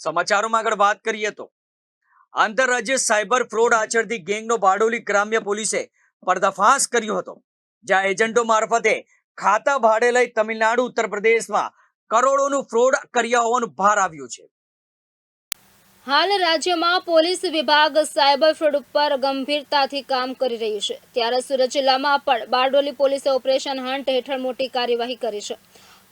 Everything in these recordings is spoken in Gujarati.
સમાચારોમાં આગળ વાત કરીએ તો આંતરરાજ્ય સાયબર ફ્રોડ આચરતી ગેંગનો બારડોલી ગ્રામ્ય પોલીસે પર્દાફાશ કર્યો હતો, જ્યાં એજન્ટો મારફતે ખાતા ભાડે લઈ તમિલનાડુ, ઉત્તર પ્રદેશમાં કરોડોનું ફ્રોડ કર્યા હોવાનું ભાર આવ્યું છે. હાલ રાજ્યમાં પોલીસ વિભાગ સાયબર ફ્રોડ ઉપર ગંભીરતાથી કામ કરી રહ્યું છે. ત્યારે સુરત જિલ્લામાં પણ બારડોલી પોલીસે ઓપરેશન હન્ટ હેઠળ મોટી કાર્યવાહી કરી છે.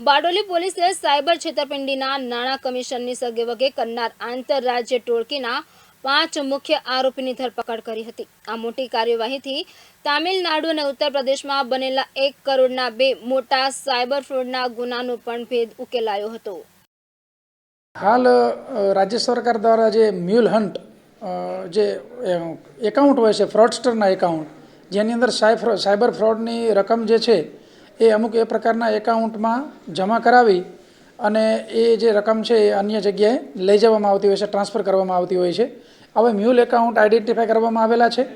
બારડોલી પોલીસે સાયબર છેતરપિંડીના નાણાં કમિશનની સગેવગે કરનાર આંતરરાજ્ય ટોળકીના પાંચ મુખ્ય આરોપીની ધરપકડ કરી હતી. આ મોટી કાર્યવાહીથી તામિલનાડુ અને ઉત્તર પ્રદેશમાં બનેલા એક કરોડના બે મોટા સાયબર ફ્રોડના ગુનાનો પણ ભેદ ઉકેલાયો હતો. હાલ રાજ્ય સરકાર દ્વારા જે મ્યુલ હન્ટ જે એકાઉન્ટ હોય છે, ફ્રોડસ્ટરના એકાઉન્ટ, જેની અંદર સાયબર ફ્રોડની રકમ જે છે એ અમુક એ પ્રકારના એકાઉન્ટમાં જમા કરાવી અને એ જે રકમ છે એ અન્ય જગ્યાએ લઈ જવામાં આવતી હોય છે, ટ્રાન્સફર કરવામાં આવતી હોય છે. હવે મ્યુલ એકાઉન્ટ આઈડેન્ટિફાય કરવામાં આવેલા છે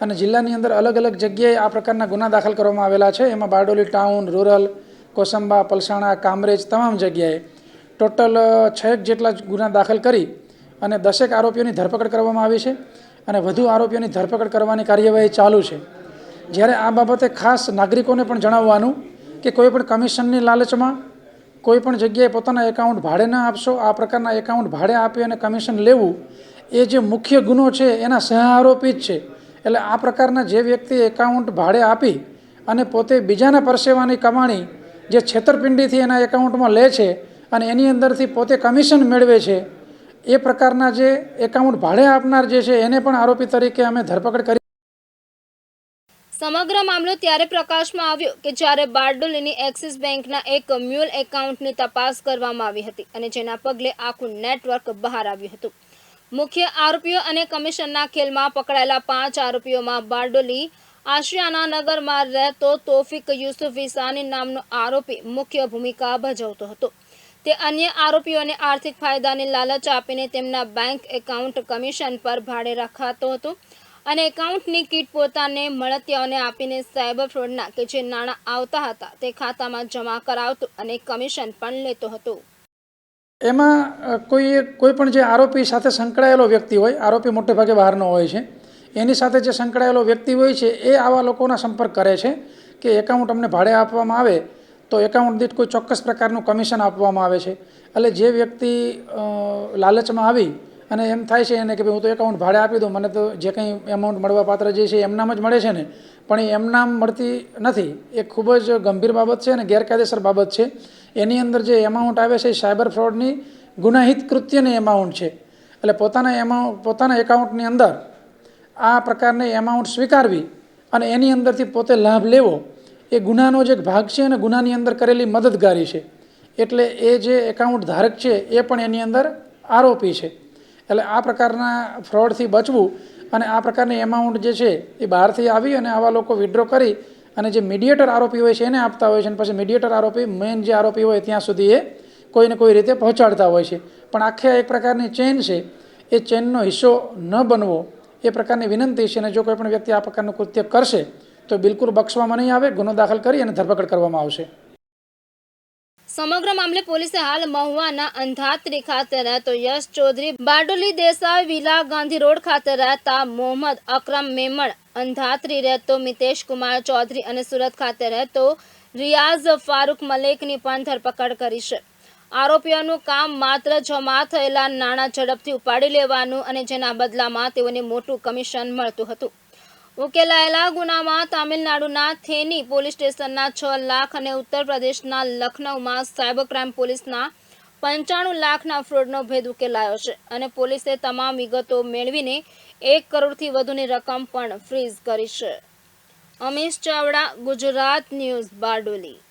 અને જિલ્લાની અંદર અલગ અલગ જગ્યાએ આ પ્રકારના ગુના દાખલ કરવામાં આવેલા છે. એમાં બારડોલી ટાઉન, રૂરલ, કોસંબા, પલસાણા, કામરેજ તમામ જગ્યાએ ટોટલ છેક જેટલા ગુના દાખલ કરી અને દસેક આરોપીઓની ધરપકડ કરવામાં આવી છે અને વધુ આરોપીઓની ધરપકડ કરવાની કાર્યવાહી ચાલુ છે. જ્યારે આ બાબતે ખાસ નાગરિકોને પણ જણાવવાનું કે કોઈ પણ કમિશનની લાલચમાં કોઈ પણ જગ્યાએ પોતાના એકાઉન્ટ ભાડે ન આપશો, આ પ્રકારના એકાઉન્ટ ભાડે આપી અને કમિશન લેવું, એ જે મુખ્ય ગુનો છે, એના સહારોપી જ છે. એટલે આ પ્રકારના જે વ્યક્તિ એકાઉન્ટ ભાડે આપી અને પોતે બીજાના પરસેવાની કમાણી જે છેતરપિંડીથી એના એકાઉન્ટમાં લે છે અને એની અંદરથી પોતે કમિશન મેળવે છે, એ પ્રકારના જે એકાઉન્ટ ભાડે આપનાર જે છે, એને પણ આરોપી તરીકે અમે ધરપકડ કરી સમગ્ર મામલો ત્યારે પ્રકાશમાં આવ્યો કે જ્યારે બારડોલીની એક્સિસ બેંકના એક મ્યુલ એકાઉન્ટની તપાસ કરવામાં આવી હતી અને જેના પગલે આખું નેટવર્ક બહાર આવ્યું હતું. મુખ્ય આરોપીઓ અને કમિશનના ખેલમાં પકડાયેલા પાંચ આરોપીઓમાં બારડોલી આશિયાના નગરમાં રહેતો તોફિક યુસુફ ઇસાની નામનો આરોપી મુખ્ય ભૂમિકા ભજવતો હતો. તે અન્ય આરોપીઓને આર્થિક ફાયદાની લાલચ આપીને તેમના બેંક એકાઉન્ટ કમિશન પર ભાડે રખાતો હતો. અને એકાઉન્ટની કીટ પોતાને મળતિયાઓને આપીને સાયબર ફ્રોડના કે જે નાણાં આવતા હતા તે ખાતામાં જમા કરાવતો અને કમિશન પણ લેતો હતો. એમાં કોઈ કોઈ પણ જે આરોપી સાથે સંકળાયેલો વ્યક્તિ હોય, આરોપી મોટે ભાગે બહારનો હોય છે, એની સાથે જે સંકળાયેલો વ્યક્તિ હોય છે, એ આવા લોકોના સંપર્ક કરે છે કે એકાઉન્ટ અમને ભાડે આપવામાં આવે, તો એકાઉન્ટ દીઠ કોઈ ચોક્કસ પ્રકારનું કમિશન આપવામાં આવે છે. એટલે જે વ્યક્તિ લાલચમાં આવી અને એમ થાય છે એને કે ભાઈ હું તો એકાઉન્ટ ભાડે આપી દઉં, મને તો જે કંઈ એમાઉન્ટ મળવા પાત્ર જે છે એમનામ જ મળે છે ને. પણ એમનામ મળતી નથી. એ ખૂબ જ ગંભીર બાબત છે અને ગેરકાયદેસર બાબત છે. એની અંદર જે એમાઉન્ટ આવે છે એ સાયબર ફ્રોડની ગુનાહિત કૃત્યની એમાઉન્ટ છે. એટલે પોતાના એમાઉન્ટ પોતાના એકાઉન્ટની અંદર આ પ્રકારની એમાઉન્ટ સ્વીકારવી અને એની અંદરથી પોતે લાભ લેવો, એ ગુનાનો જે એક ભાગ છે અને ગુનાની અંદર કરેલી મદદગારી છે. એટલે એ જે એકાઉન્ટ ધારક છે એ પણ એની અંદર આરોપી છે. એટલે આ પ્રકારના ફ્રોડથી બચવું અને આ પ્રકારની એમાઉન્ટ જે છે એ બહારથી આવી અને આવા લોકો વિડ્રો કરી અને જે મીડિયેટર આરોપી હોય છે એને આપતા હોય છે અને પછી મીડિયેટર આરોપી મેઇન જે આરોપી હોય ત્યાં સુધી એ કોઈને કોઈ રીતે પહોંચાડતા હોય છે. પણ આખે એક પ્રકારની ચેન છે. એ ચેનનો હિસ્સો ન બનવો એ પ્રકારની વિનંતી છે અને જો કોઈ પણ વ્યક્તિ આ પ્રકારનું કૃત્ય કરશે તો બિલકુલ બક્ષવામાં નહીં આવે, ગુનો દાખલ કરી અને ધરપકડ કરવામાં આવશે. સમગ્ર મામલે પોલીસે હાલ મહુવાના અંધાત્રી ખાતે રહેતો યશ ચૌધરી, બારડોલી દેસાઈ, વિલા ગાંધી રોડ ખાતે રહેતા મોહમ્મદ અકરમ મેમણ, અંધાત્રી રહેતો મિતેશ કુમાર ચૌધરી અને સુરત ખાતે રહેતો રિયાઝ ફારૂક મલેકની પણ ધરપકડ કરી છે. આરોપીઓનું કામ માત્ર જમા થયેલા નાણાં ઝડપથી ઉપાડી લેવાનું અને જેના બદલામાં તેઓને મોટું કમિશન મળતું હતું. ઉકેલાયેલા ગુનામાં તામિલનાડુના થેની પોલીસ સ્ટેશનના છ લાખ અને ઉત્તર પ્રદેશના લખનૌમાં સાયબર ક્રાઇમ પોલીસના પંચાણું લાખના ફ્રોડનો ભેદ ઉકેલાયો છે અને પોલીસે તમામ વિગતો મેળવીને એક કરોડથી વધુની રકમ પણ ફ્રીઝ કરી છે. અમીશ ચાવડા, ગુજરાત ન્યૂઝ બારડોલી.